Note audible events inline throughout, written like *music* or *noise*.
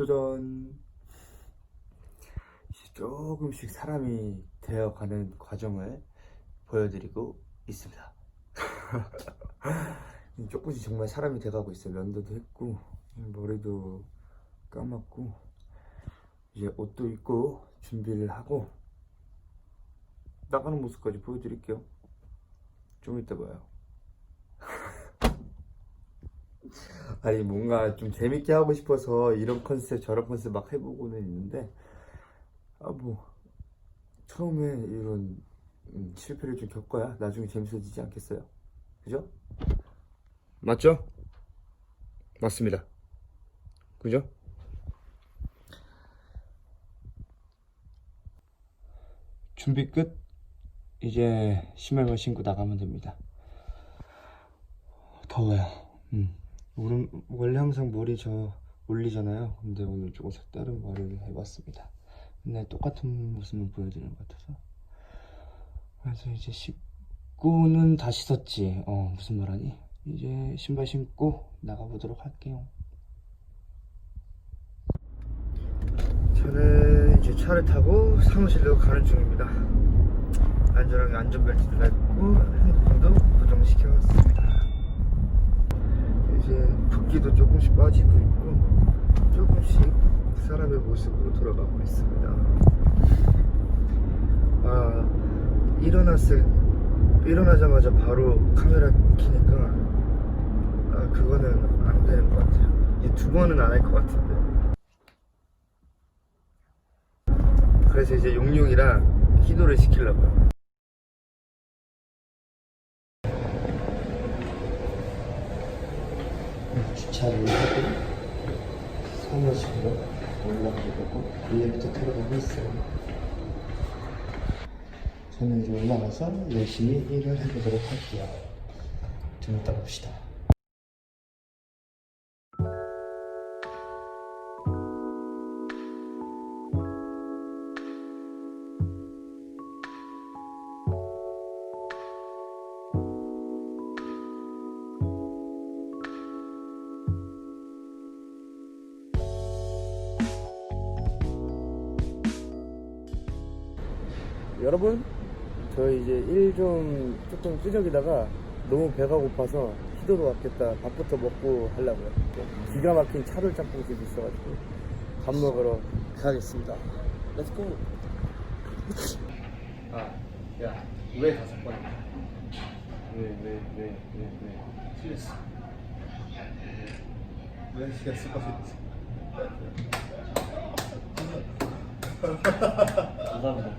도전. 조금씩 사람이 되어가는 과정을 보여드리고 있습니다. *laughs* 조금씩 정말 사람이 돼가고 있어요. 면도도 했고 머리도 감았고 이제 옷도 입고 준비를 하고 나가는 모습까지 보여드릴게요. 좀 이따 봐요. 아니 뭔가 좀 재밌게 하고 싶어서 이런 컨셉 저런 컨셉 막 해보고는 있는데 아 뭐 처음에 이런 음, 실패를 좀 겪어야 나중에 재밌어지지 않겠어요? 그죠? 맞죠? 맞습니다. 그죠? 준비 끝. 이제 신발만 신고 나가면 됩니다. 더워요. 음. 오늘 원래 항상 머리 저 올리잖아요. 근데 오늘 조금 색다른 머리를 해봤습니다. 맨날 똑같은 모습을 보여드리는 것 같아서. 그래서 이제 씻고는 다 씻었지. 어 무슨 말 하니? 이제 신발 신고 나가보도록 할게요. 저는 이제 차를 타고 사무실로 가는 중입니다. 안전하게 안전벨트도 냈고 핸드폰도 고정시켜왔습니다. 붓기도 조금씩 빠지고 있고 조금씩 사람의 모습으로 돌아가고 있습니다. 아 일어났을 일어나자마자 바로 카메라 키니까 아 그거는 안 되는 것 같아요. 두 번은 안 할 것 같은데. 그래서 이제 용용이랑 희도를 시키려고요. 주차를 하고 사무실로 올라가려고 엘리베이터 타러 가고 있어요. 저는 이제 올라가서 열심히 일을 해보도록 할게요. 좀 이따 봅시다. 여러분, 저 이제 일 좀 조금 끄적이다가 너무 배가 고파서 희도로 왔겠다. 밥부터 먹고 하려고요. 기가 막힌 차돌 짬뽕집이 있어가지고 밥 먹으러 가겠습니다. 렛츠고! 아, 야, 왜 다섯 번? 왜, 왜, 왜, 왜, 왜? 실수. 왜 실수? 감사합니다.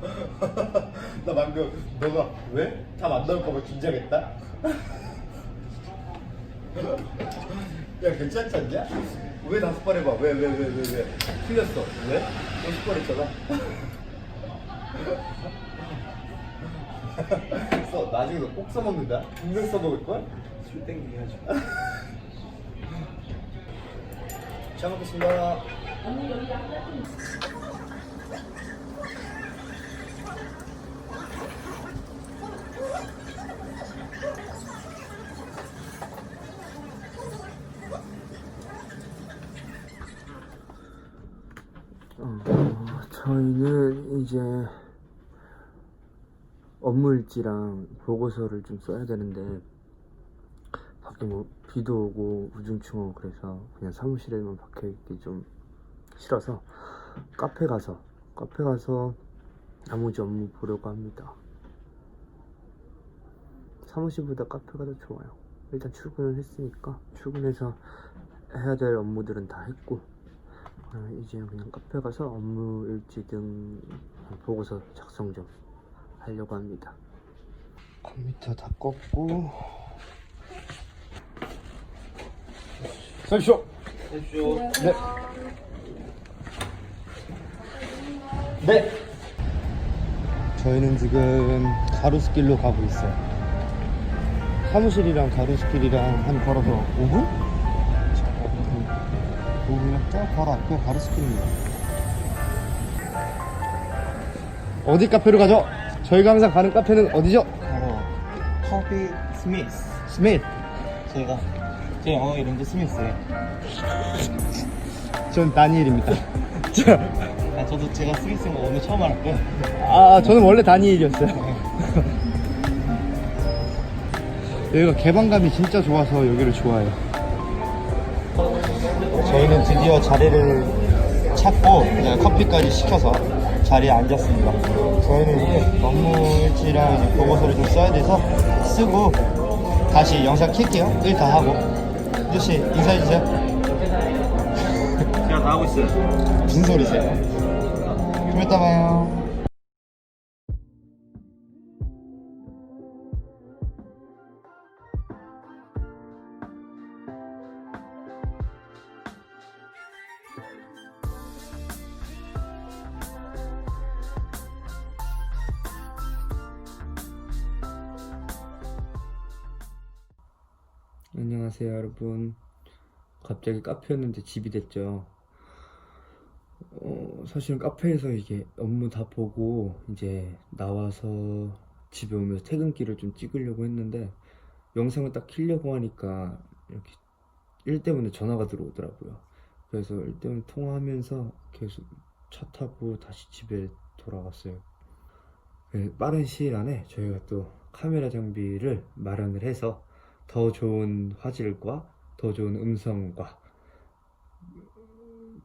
나 방금 너가 왜? 다 만나올 거면 긴장했다? 야 괜찮지 않냐? 왜 다섯 번 해봐 왜왜 왜 왜 왜, 틀렸어 왜? 여섯 번 했잖아 써 나중에 너 꼭 써먹는다 분명 써먹을걸? 술 땡기게 하죠. 잘 먹겠습니다 어, 저희는 이제 업무 일지랑 보고서를 좀 써야 되는데 밖에 뭐 비도 오고 우중충 오고 그래서 그냥 사무실에만 박혀 있기 좀 싫어서 카페 가서 카페 가서 나머지 업무 보려고 합니다. 사무실보다 카페가 더 좋아요. 일단 출근을 했으니까 출근해서 해야 될 업무들은 다 했고 아, 이제 그냥 카페 가서 업무 일지 등 보고서 작성 좀 하려고 합니다. 컴퓨터 다 껐고 설쇼 네. 네. 저희는 지금 가로수길로 가고 있어요. 사무실이랑 가로수길이랑 한 걸어서 5분? 5분이면 저 바로 앞에 가로수길입니다. 어디 카페로 가죠? 저희가 항상 가는 카페는 어디죠? 바로 커비 스미스 스미트. 제가 제 영어 이름도 스미스예요 전 다니엘입니다. *laughs* 자, 아, 저도 제가 스미스인 거 오늘 처음 알았고요. 아, 저는 원래 다니엘이었어요. *laughs* 여기가 개방감이 진짜 좋아서 여기를 좋아해요. 저희는 드디어 자리를 찾고 이제 커피까지 시켜서 자리에 앉았습니다. 저희는 이제 업무일지랑 이제 보고서를 좀 써야 돼서 쓰고 다시 영상 킬게요. 일 다 하고. 이씨 인사해주세요. 제가 다 하고 있어요. 무슨 소리세요? 좀 이따 봐요. 안녕하세요 여러분. 갑자기 카페였는데 집이 됐죠. 어, 사실은 카페에서 이게 업무 다 보고 이제 나와서 집에 오면서 퇴근길을 좀 찍으려고 했는데 영상을 딱 키려고 하니까 이렇게 일 때문에 전화가 들어오더라고요. 그래서 일 때문에 통화하면서 계속 차 타고 다시 집에 돌아갔어요. 네, 빠른 시일 안에 저희가 또 카메라 장비를 마련을 해서 더 좋은 화질과 더 좋은 음성과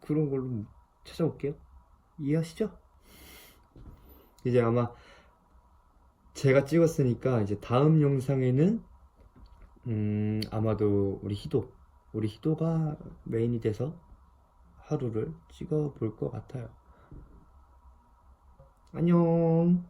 그런 걸로 찾아올게요. 이해하시죠? 이제 아마 제가 찍었으니까 이제 다음 영상에는 음 아마도 우리 희도 우리 희도가 메인이 돼서 하루를 찍어 볼 것 같아요. 안녕.